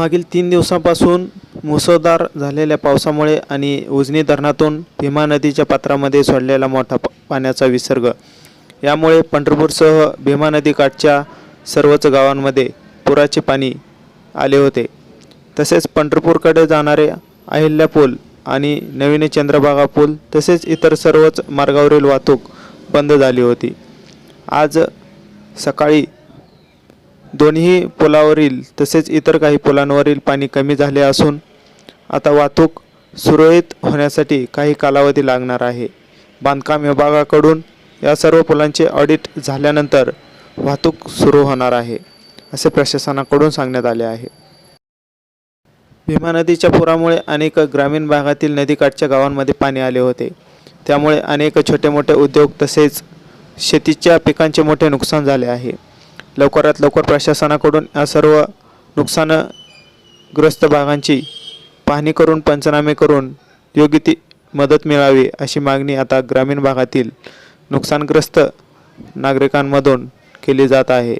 मागील तीन दिवसांपासून मुसळधार झालेल्या पावसामुळे आणि उजनी धरणातून भीमा नदीच्या पात्रामध्ये सोडलेला मोठा पाण्याचा विसर्ग. यामुळे पंढरपूरसह भीमा नदीकाठच्या सर्वच गावांमध्ये पुराचे पाणी आले होते. तसेच पंढरपूरकडे जाणारे अहिल्या पूल आणि नवीन चंद्रभागा पूल तसेच इतर सर्वच मार्गावरील वाहतूक बंद झाली होती. आज सकाळी दोन्ही पुलावरील तसेच इतर काही पुलांवरील पाणी कमी झाले असून आता वाहतूक सुरळीत होण्यासाठी काही कालावधी लागणार आहे. बांधकाम विभागाकडून या सर्व पुलांचे ऑडिट झाल्यानंतर वाहतूक सुरू होणार आहे असे प्रशासनाकडून सांगण्यात आले आहे. भीमा नदीच्या पुरामुळे अनेक ग्रामीण भागातील नदीकाठच्या गावांमध्ये पाणी आले होते. त्यामुळे अनेक छोटे मोठे उद्योग तसेच शेतीच्या पिकांचे मोठे नुकसान झाले आहे. लवकरात लवकर प्रशासनाकडून या सर्व नुकसानग्रस्त भागांची पाहणी करून पंचनामे करून योग्य ती मदत मिळावी अशी मागणी आता ग्रामीण भागातील नुकसानग्रस्त नागरिकांमधून केली जात आहे.